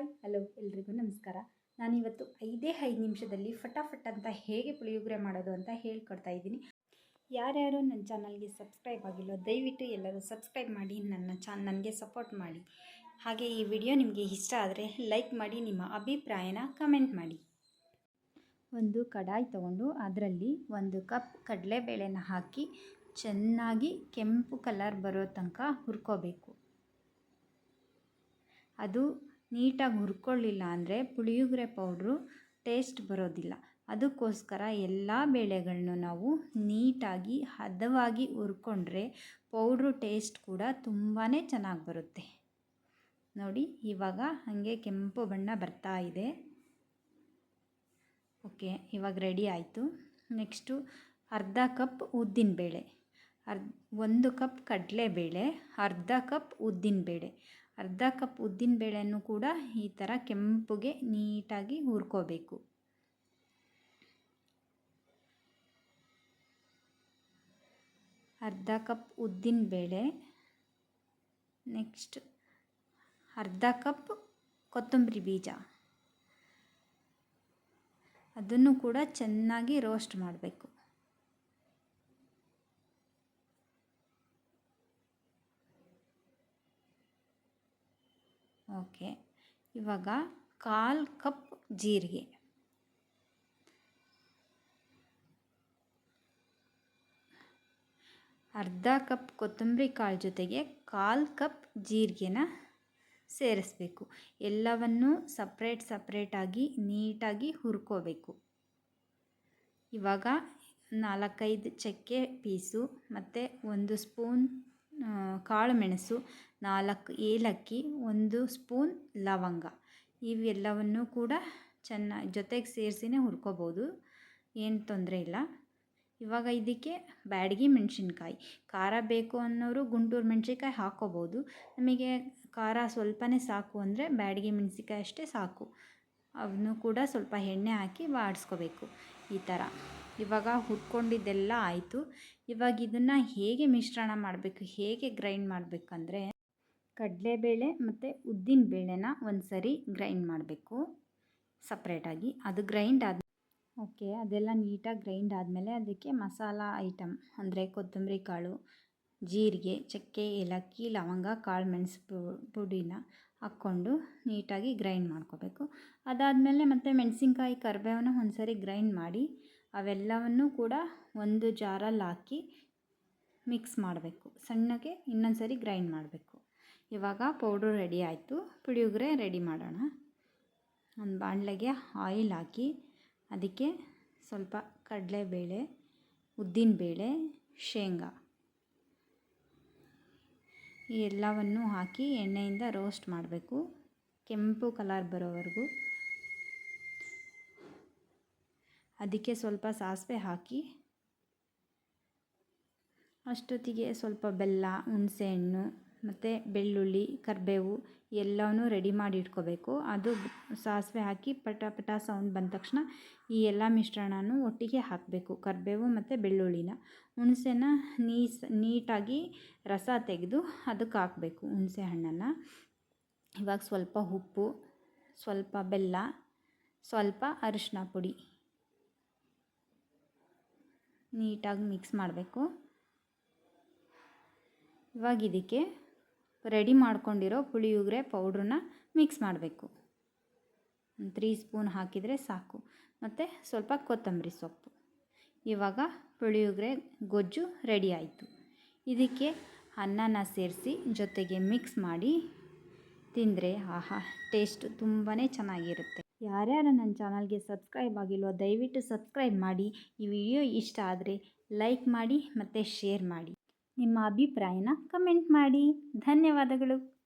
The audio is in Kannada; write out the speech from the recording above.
ಹಾಯ್, ಹಲೋ, ಎಲ್ರಿಗೂ ನಮಸ್ಕಾರ. ನಾನಿವತ್ತು ಐದೇ ಐದು ನಿಮಿಷದಲ್ಲಿ ಫಟಾಫಟ್ ಅಂತ ಹೇಗೆ ಪುಳಿಯೋಗರೆ ಮಾಡೋದು ಅಂತ ಹೇಳ್ಕೊಡ್ತಾ ಇದ್ದೀನಿ. ಯಾರ್ಯಾರು ನನ್ನ ಚಾನಲ್ಗೆ ಸಬ್ಸ್ಕ್ರೈಬ್ ಆಗಿಲ್ಲೋ, ದಯವಿಟ್ಟು ಎಲ್ಲರೂ ಸಬ್ಸ್ಕ್ರೈಬ್ ಮಾಡಿ, ನನ್ನ ಚಾನ್, ನನಗೆ ಸಪೋರ್ಟ್ ಮಾಡಿ. ಹಾಗೆ ಈ ವಿಡಿಯೋ ನಿಮಗೆ ಇಷ್ಟ ಆದರೆ ಲೈಕ್ ಮಾಡಿ, ನಿಮ್ಮ ಅಭಿಪ್ರಾಯನ ಕಮೆಂಟ್ ಮಾಡಿ. ಒಂದು ಕಡಾಯಿ ತಗೊಂಡು ಅದರಲ್ಲಿ ಒಂದು ಕಪ್ ಕಡಲೆಬೇಳೆನ ಹಾಕಿ ಚೆನ್ನಾಗಿ ಕೆಂಪು ಕಲರ್ ಬರೋ ತನಕ ಹುರ್ಕೋಬೇಕು. ಅದು ನೀಟಾಗಿ ಹುರ್ಕೊಳ್ಳಿಲ್ಲ ಅಂದರೆ ಪುಳಿಯೋಗರೆ ಪೌಡ್ರು ಟೇಸ್ಟ್ ಬರೋದಿಲ್ಲ. ಅದಕ್ಕೋಸ್ಕರ ಎಲ್ಲ ಬೇಳೆಗಳನ್ನು ನಾವು ನೀಟಾಗಿ, ಹದವಾಗಿ ಹುರ್ಕೊಂಡ್ರೆ ಪೌಡ್ರು ಟೇಸ್ಟ್ ಕೂಡ ತುಂಬಾ ಚೆನ್ನಾಗಿ ಬರುತ್ತೆ. ನೋಡಿ, ಇವಾಗ ಹಾಗೆ ಕೆಂಪು ಬಣ್ಣ ಬರ್ತಾ ಇದೆ. ಓಕೆ, ಇವಾಗ ರೆಡಿ ಆಯಿತು. ನೆಕ್ಸ್ಟು ಅರ್ಧ ಕಪ್ ಉದ್ದಿನಬೇಳೆ. ಅರ್ಧ ಒಂದು ಕಪ್ ಕಡಲೆಬೇಳೆ, ಅರ್ಧ ಕಪ್ ಉದ್ದಿನಬೇಳೆ. ಅರ್ಧ ಕಪ್ ಉದ್ದಿನ ಬೇಳೆಯನ್ನು ಕೂಡ ಈ ಥರ ಕೆಂಪುಗೆ ನೀಟಾಗಿ ಹುರ್ಕೋಬೇಕು. ಅರ್ಧ ಕಪ್ ಉದ್ದಿನ ಬೇಳೆ, ನೆಕ್ಸ್ಟ್ ಅರ್ಧ ಕಪ್ ಕೊತ್ತಂಬರಿ ಬೀಜ. ಅದನ್ನು ಕೂಡ ಚೆನ್ನಾಗಿ ರೋಸ್ಟ್ ಮಾಡಬೇಕು. ಓಕೆ. ಇವಾಗ ಕಾಲು ಕಪ್ ಜೀರಿಗೆ. ಅರ್ಧ ಕಪ್ ಕೊತ್ತಂಬರಿ ಕಾಳು ಜೊತೆಗೆ ಕಾಲು ಕಪ್ ಜೀರಿಗೆನ ಸೇರಿಸ್ಬೇಕು. ಎಲ್ಲವನ್ನೂ ಸಪ್ರೇಟ್ ಸಪ್ರೇಟಾಗಿ ನೀಟಾಗಿ ಹುರ್ಕೋಬೇಕು. ಇವಾಗ ನಾಲ್ಕೈದು ಚಕ್ಕೆ ಪೀಸು ಮತ್ತು ಒಂದು ಸ್ಪೂನ್ ಕಾಳು ಮೆಣಸು ನಾಲ್ಕು ಏಲಕ್ಕಿ, ಒಂದು ಸ್ಪೂನ್ ಲವಂಗ. ಇವೆಲ್ಲವನ್ನು ಕೂಡ ಚೆನ್ನಾಗಿ ಜೊತೆಗೆ ಸೇರಿಸಿನೇ ಹುರ್ಕೋಬೋದು. ಏನು ತೊಂದರೆ ಇಲ್ಲ. ಇವಾಗ ಇದಕ್ಕೆ ಬ್ಯಾಡಗಿ ಮೆಣಸಿನ್ಕಾಯಿ. ಖಾರ ಬೇಕು ಅನ್ನೋರು ಗುಂಟೂರು ಮೆಣಸಿನ್ಕಾಯಿ ಹಾಕ್ಕೋಬೋದು ನಮಗೆ ಖಾರ ಸ್ವಲ್ಪನೇ ಸಾಕು ಅಂದರೆ ಬ್ಯಾಡಗಿ ಮೆಣಸಿನ್ಕಾಯಿ ಅಷ್ಟೇ ಸಾಕು. ಅವನು ಕೂಡ ಸ್ವಲ್ಪ ಎಣ್ಣೆ ಹಾಕಿ ಬಾಡಿಸ್ಕೋಬೇಕು. ಈ ಥರ ಇವಾಗ ಹುರ್ಕೊಂಡಿದ್ದೆಲ್ಲ ಆಯಿತು. ಇವಾಗ ಇದನ್ನು ಹೇಗೆ ಮಿಶ್ರಣ ಮಾಡಬೇಕು, ಹೇಗೆ ಗ್ರೈಂಡ್ ಮಾಡಬೇಕಂದ್ರೆ ಕಡಲೆಬೇಳೆ ಮತ್ತು ಉದ್ದಿನ ಬೇಳೆನ ಒಂದು ಸರಿ ಗ್ರೈಂಡ್ ಮಾಡಬೇಕು ಸಪ್ರೇಟಾಗಿ ಅದು ಗ್ರೈಂಡ್ ಆದ ಓಕೆ, ಅದೆಲ್ಲ ನೀಟಾಗಿ ಗ್ರೈಂಡ್ ಆದಮೇಲೆ ಅದಕ್ಕೆ ಮಸಾಲ ಐಟಮ್ ಅಂದರೆ ಕೊತ್ತಂಬರಿ ಕಾಳು, ಜೀರಿಗೆ, ಚಕ್ಕೆ, ಏಲಕ್ಕಿ, ಲವಂಗ, ಕಾಳು, ಮೆಣಸು ಪುಡಿನ ಹಾಕ್ಕೊಂಡು ನೀಟಾಗಿ ಗ್ರೈಂಡ್ ಮಾಡ್ಕೋಬೇಕು. ಅದಾದಮೇಲೆ ಮತ್ತು ಮೆಣಸಿನ್ಕಾಯಿ ಕರಿಬೇವನ್ನ ಒಂದು ಸರಿ ಗ್ರೈಂಡ್ ಮಾಡಿ ಅವೆಲ್ಲವನ್ನು ಕೂಡ ಒಂದು ಜಾರಲ್ಲಿ ಹಾಕಿ ಮಿಕ್ಸ್ ಮಾಡಬೇಕು. ಸಣ್ಣಗೆ ಇನ್ನೊಂದು ಸರಿ ಗ್ರೈಂಡ್ ಮಾಡಬೇಕು. ಇವಾಗ ಪೌಡ್ರು ರೆಡಿ ಆಯಿತು. ಪುಳಿಯೋಗರೆ ರೆಡಿ ಮಾಡೋಣ. ಒಂದು ಬಾಣಲೆಗೆ ಆಯಿಲ್ ಹಾಕಿ, ಅದಕ್ಕೆ ಸ್ವಲ್ಪ ಕಡಲೆಬೇಳೆ, ಉದ್ದಿನಬೇಳೆ, ಶೇಂಗಾ. ಈ ಎಲ್ಲವನ್ನು ಹಾಕಿ ಎಣ್ಣೆಯಿಂದ ರೋಸ್ಟ್ ಮಾಡಬೇಕು. ಕೆಂಪು ಕಲರ್ ಬರೋವರೆಗೂ. ಅದಕ್ಕೆ ಸ್ವಲ್ಪ ಸಾಸಿವೆ ಹಾಕಿ, ಅಷ್ಟೊತ್ತಿಗೆ ಸ್ವಲ್ಪ ಬೆಲ್ಲ, ಹುಣಸೆಹಣ್ಣು ಮತ್ತು ಬೆಳ್ಳುಳ್ಳಿ, ಕರಿಬೇವು ಎಲ್ಲವೂ ರೆಡಿ ಮಾಡಿ ಇಟ್ಕೋಬೇಕು. ಅದು ಸಾಸಿವೆ ಹಾಕಿ ಪಟ ಪಟ ಸೌಂಡ್ ಬಂದ ತಕ್ಷಣ ಈ ಎಲ್ಲ ಮಿಶ್ರಣನೂ ಒಟ್ಟಿಗೆ ಹಾಕಬೇಕು. ಕರಿಬೇವು ಮತ್ತು ಬೆಳ್ಳುಳ್ಳಿನ. ಹುಣಸೆನ ನೀಸ್, ನೀಟಾಗಿ ರಸ ತೆಗೆದು ಅದಕ್ಕೆ ಹಾಕಬೇಕು ಹುಣಸೆ ಹಣ್ಣನ್ನು. ಇವಾಗ ಸ್ವಲ್ಪ ಉಪ್ಪು, ಸ್ವಲ್ಪ ಬೆಲ್ಲ, ಸ್ವಲ್ಪ ಅರಿಶಿನ ಪುಡಿ ನೀಟಾಗಿ ಮಿಕ್ಸ್ ಮಾಡಬೇಕು. ಇವಾಗ ಇದಕ್ಕೆ ರೆಡಿ ಮಾಡ್ಕೊಂಡಿರೋ ಪುಳಿಯೋಗರೆ ಪೌಡ್ರನ್ನ ಮಿಕ್ಸ್ ಮಾಡಬೇಕು. ತ್ರೀ ಸ್ಪೂನ್ ಹಾಕಿದರೆ ಸಾಕು. ಮತ್ತು ಸ್ವಲ್ಪ ಕೊತ್ತಂಬರಿ ಸೊಪ್ಪು. ಇವಾಗ ಪುಳಿಯೋಗರೆ ಗೊಜ್ಜು ರೆಡಿ ಆಯಿತು. ಇದಕ್ಕೆ ಅನ್ನನ ಸೇರಿಸಿ ಜೊತೆಗೆ ಮಿಕ್ಸ್ ಮಾಡಿ ತಿಂದರೆ ಆಹಾ, ಟೇಸ್ಟ್ ತುಂಬಾ ಚೆನ್ನಾಗಿರುತ್ತೆ. ಯಾರ್ಯಾರು ನನ್ನ ಚಾನಲ್ಗೆ ಸಬ್ಸ್ಕ್ರೈಬ್ ಆಗಿಲ್ವೋ ದಯವಿಟ್ಟು ಸಬ್ಸ್ಕ್ರೈಬ್ ಮಾಡಿ. ಈ ವಿಡಿಯೋ ಇಷ್ಟ ಆದರೆ ಲೈಕ್ ಮಾಡಿ ಮತ್ತು ಶೇರ್ ಮಾಡಿ. ನಿಮ್ಮ ಅಭಿಪ್ರಾಯನ ಕಮೆಂಟ್ ಮಾಡಿ. ಧನ್ಯವಾದಗಳು.